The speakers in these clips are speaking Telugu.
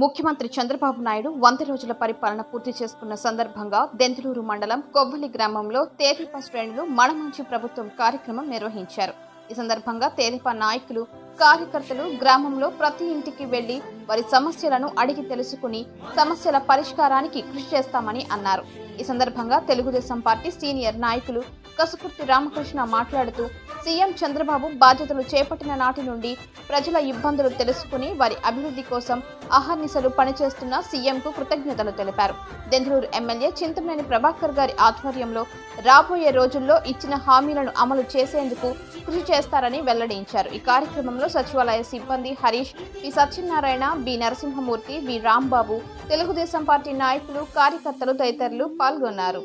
ముఖ్యమంత్రి చంద్రబాబు నాయుడు వంద రోజుల పరిపాలన పూర్తి చేసుకున్న సందర్భంగా దెంతులూరు మండలం కొవ్వలి గ్రామంలో తేదీప శ్రేణులు మనమంచి ప్రభుత్వం కార్యక్రమం నిర్వహించారు. ఈ సందర్భంగా తేదీప నాయకులు కార్యకర్తలు గ్రామంలో ప్రతి ఇంటికి వెళ్ళి వారి సమస్యలను అడిగి తెలుసుకుని సమస్యల పరిష్కారానికి కృషి చేస్తామని అన్నారు. ఈ సందర్భంగా తెలుగుదేశం పార్టీ సీనియర్ నాయకులు కసుకుర్తి రామకృష్ణ మాట్లాడుతూ సీఎం చంద్రబాబు బాధ్యతలు చేపట్టిన నాటి నుండి ప్రజల ఇబ్బందులు తెలుసుకుని వారి అభివృద్ధి కోసం అహర్నిశలు పనిచేస్తున్న సీఎంకు కృతజ్ఞతలు తెలిపారు. దెందులూరు ఎమ్మెల్యే చింతమనేని ప్రభాకర్ గారి ఆధ్వర్యంలో రాబోయే రోజుల్లో ఇచ్చిన హామీలను అమలు చేసేందుకు కృషి చేస్తారని వెల్లడించారు. ఈ కార్యక్రమంలో సచివాలయ సిబ్బంది Harish P. Satyanarayana B. Narasimhamurthy B. Rambabu Telugu Desam party నాయకులు కార్యకర్తలు తదితరులు పాల్గొన్నారు.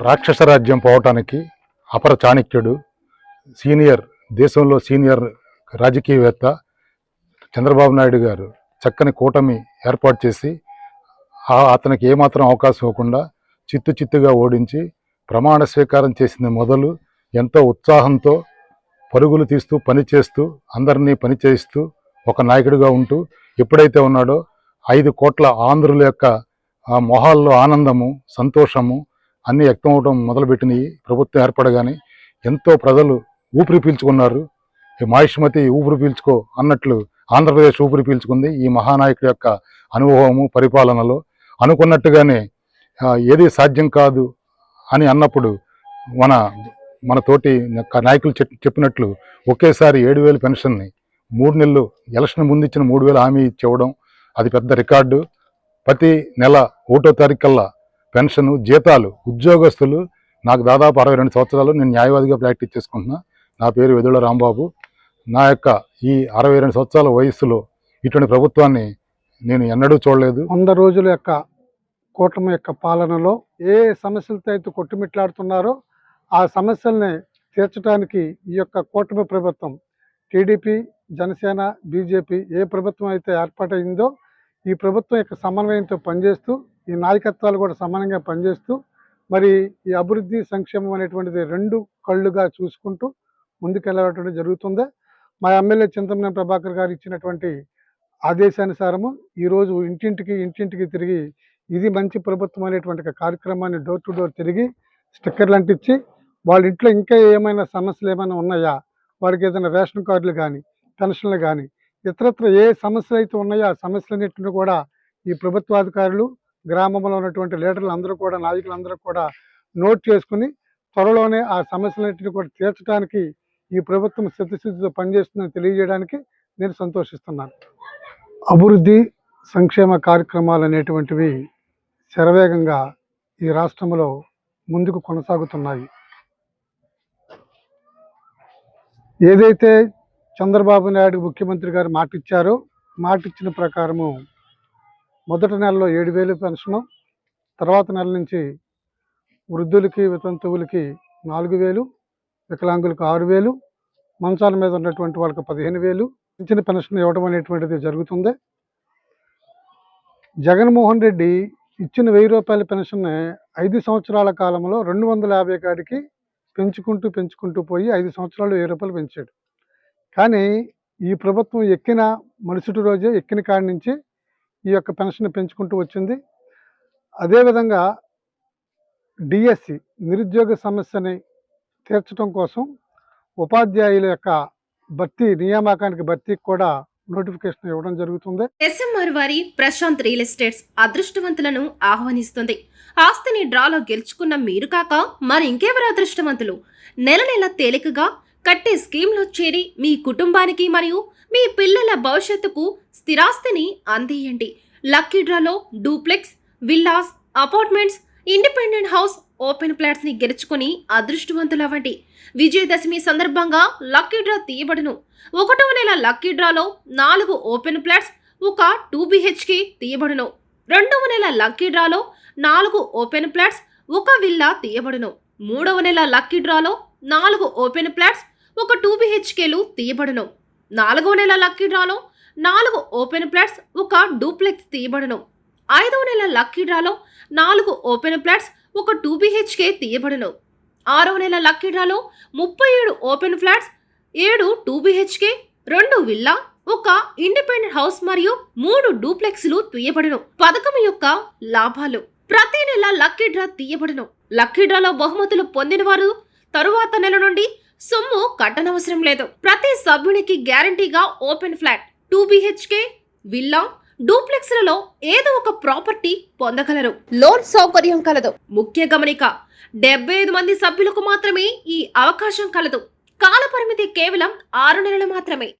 రాక్షస రాజ్యం పోవటానికి అపర చాణక్యుడు సీనియర్ దేశంలో సీనియర్ రాజకీయవేత్త చంద్రబాబు నాయుడు గారు చక్కని కూటమి ఏర్పాటు చేసి అతనికి ఏమాత్రం అవకాశం ఇవ్వకుండా చిత్తు చిత్తుగా ఓడించి ప్రమాణ స్వీకారం చేసింది మొదలు ఎంతో ఉత్సాహంతో పరుగులు తీస్తూ పనిచేస్తూ అందరినీ పని చేయిస్తూ ఒక నాయకుడిగా ఉంటూ ఎప్పుడైతే ఉన్నాడో ఐదు కోట్ల ఆంధ్రుల యొక్క మొహాల్లో ఆనందము సంతోషము అన్నీ వ్యక్తం అవడం మొదలుపెట్టినాయి. ప్రభుత్వం ఏర్పడగానే ఎంతో ప్రజలు ఊపిరి పీల్చుకున్నారు. మహిష్మతి ఊపిరి పీల్చుకో అన్నట్లు ఆంధ్రప్రదేశ్ ఊపిరి పీల్చుకుంది. ఈ మహానాయకుడి యొక్క అనుభవము పరిపాలనలో అనుకున్నట్టుగానే ఏది సాధ్యం కాదు అని అన్నప్పుడు మన మన తోటి నాయకులు చెప్- చెప్పినట్లు ఒకేసారి ఏడు వేలు పెన్షన్ని మూడు నెలలు ఎలక్షన్ ముందు ఇచ్చిన మూడు వేలు హామీ ఇచ్చేవడం అది పెద్ద రికార్డు. ప్రతి నెల ఒకటో తారీఖు కల్లా పెన్షను జీతాలు ఉద్యోగస్తులు నాకు దాదాపు అరవై రెండు సంవత్సరాలు నేను న్యాయవాదిగా ప్రాక్టీస్ చేసుకుంటున్నా నా పేరు వెదుల రాంబాబు. నా యొక్క ఈ అరవై రెండు సంవత్సరాల వయస్సులో ఇటువంటి ప్రభుత్వాన్ని నేను ఎన్నడూ చూడలేదు. వంద రోజుల యొక్క కూటమి యొక్క పాలనలో ఏ సమస్యలతో అయితే కొట్టుమిట్లాడుతున్నారో ఆ సమస్యల్ని తీర్చడానికి ఈ యొక్క కూటమి ప్రభుత్వం టీడీపీ జనసేన బీజేపీ ఏ ప్రభుత్వం అయితే ఏర్పాటైందో ఈ ప్రభుత్వం యొక్క సమన్వయంతో పనిచేస్తూ ఈ నాయకత్వాలు కూడా సమానంగా పనిచేస్తూ మరి ఈ అభివృద్ధి సంక్షేమం అనేటువంటిది రెండు కళ్ళుగా చూసుకుంటూ ముందుకెళ్ళడం జరుగుతుంది? మా ఎమ్మెల్యే చింతమనే ప్రభాకర్ గారు ఇచ్చినటువంటి ఆదేశానుసారము ఈరోజు ఇంటింటికి ఇంటింటికి తిరిగి ఇది మంచి ప్రభుత్వం అనేటువంటి కార్యక్రమాన్ని డోర్ టు డోర్ తిరిగి స్టిక్కర్లు అంటించి వాళ్ళ ఇంట్లో ఇంకా ఏమైనా సమస్యలు ఏమైనా ఉన్నాయా? వారికి ఏదైనా రేషన్ కార్డులు కానీ పెన్షన్లు కానీ ఇతరత్ర ఏ సమస్యలు అయితే ఉన్నాయో ఆ సమస్యలన్నింటినీ కూడా ఈ ప్రభుత్వాధికారులు గ్రామంలో ఉన్నటువంటి లీడర్లు అందరూ కూడా నాయకులందరూ కూడా నోట్ చేసుకుని త్వరలోనే ఆ సమస్యలన్నింటినీ కూడా తీర్చడానికి ఈ ప్రభుత్వం శక్తిశుద్ధితో పనిచేస్తుందని తెలియజేయడానికి నేను సంతోషిస్తున్నాను. అభివృద్ధి సంక్షేమ కార్యక్రమాలు అనేటువంటివి శరవేగంగా ఈ రాష్ట్రంలో ముందుకు కొనసాగుతున్నాయి. ఏదైతే చంద్రబాబు నాయుడు ముఖ్యమంత్రి గారు మాటిచ్చారు. మాటిచ్చిన ప్రకారము మొదటి నెలలో ఏడు వేలు పెన్షను తర్వాత నెల నుంచి వృద్ధులకి వితంతువులకి నాలుగు వేలు వికలాంగులకు ఆరు వేలు మంచాల మీద ఉన్నటువంటి వాళ్ళకి పదిహేను వేలు ఇచ్చిన పెన్షన్ ఇవ్వడం అనేటువంటిది జరుగుతుంది. జగన్మోహన్ రెడ్డి ఇచ్చిన వెయ్యి రూపాయల పెన్షన్ ఐదు సంవత్సరాల కాలంలో రెండు వందల యాభై కాడికి పెంచుకుంటూ పెంచుకుంటూ పోయి ఐదు సంవత్సరాలు వెయ్యి రూపాయలు పెంచాడు. కానీ ఈ ప్రభుత్వం ఎక్కిన మరుసటి రోజే ఎక్కిన కాడి నుంచి ఈ యొక్క పెన్షన్ పెంచుకుంటూ వచ్చింది. అదేవిధంగా డిఎస్సి నిరుద్యోగ సమస్యని తీర్చడం కోసం ఉపాధ్యాయుల యొక్క భర్తీ నియామకానికి భర్తీకి కూడా నోటిఫికేషన్ ఇవ్వడం జరుగుతుంది. ఎస్ఎంఆర్ వారి ప్రశాంత్ రియల్ ఎస్టేట్స్ అదృష్టవంతులను ఆహ్వానిస్తుంది. ఆస్తిని డ్రాలో గెలుచుకున్న మీరు కాక మరి ఇంకెవరు అదృష్టవంతులు? నెల నెల తేలికగా కట్టే స్కీమ్లో చేరి మీ కుటుంబానికి మరియు మీ పిల్లల భవిష్యత్తుకు స్థిరాస్తిని అందియండి. లక్కీ డ్రాలో duplex villas apartments independent house open ప్లాట్స్ని గెలుచుకుని అదృష్టవంతులవ్వండి. విజయదశమి సందర్భంగా లక్కీ డ్రా తీయబడును. ఒకటవ నెల లక్కీ డ్రాలో నాలుగు ఓపెన్ ప్లాట్స్ ఒక టూ బిహెచ్కే తీయబడును. రెండవ నెల లక్కీ డ్రాలో నాలుగు ఓపెన్ ప్లాట్స్ ఒక విల్లా తీయబడును. మూడవ నెల లక్కీ డ్రాలో నాలుగు ఓపెన్ ప్లాట్స్ ఒక టూ బిహెచ్కేలు తీయబడను. నాలుగో నెల లక్కీ డ్రాలో నాలుగు ఓపెన్ ప్లాట్స్ ఒక డూప్లెక్స్ తీయబడను. ఐదవ నెల లక్కీ డ్రాలో నాలుగు ఓపెన్ ప్లాట్స్ ఒక టూ బిహెచ్కే తీయబడను. ఆరవ నెల లక్కీ డ్రాలో ముప్పై ఏడు ఓపెన్ ఫ్లాట్స్ ఏడు టూ బిహెచ్కే రెండు విల్లా ఒక ఇండిపెండెంట్ హౌస్ మరియు మూడు డూప్లెక్స్లు తీయబడను. పథకం యొక్క లాభాలు. ప్రతి నెల లక్కీ డ్రా తీయబడను. లక్కీ డ్రాలో బహుమతులు పొందిన వారు తరువాత నెల నుండి సొమ్ము కట్టనవసరం లేదు. ప్రతి సభ్యునికి గ్యారంటీగా open flat. Two BHK villa డూప్లెక్స్లలో ఏదో ఒక ప్రాపర్టీ పొందగలరు. లోన్ సౌకర్యం కలదు. ముఖ్య గమనిక డెబ్బై ఐదు మంది సభ్యులకు మాత్రమే ఈ అవకాశం కలదు. కాల పరిమితి కేవలం ఆరు నెలలు మాత్రమే.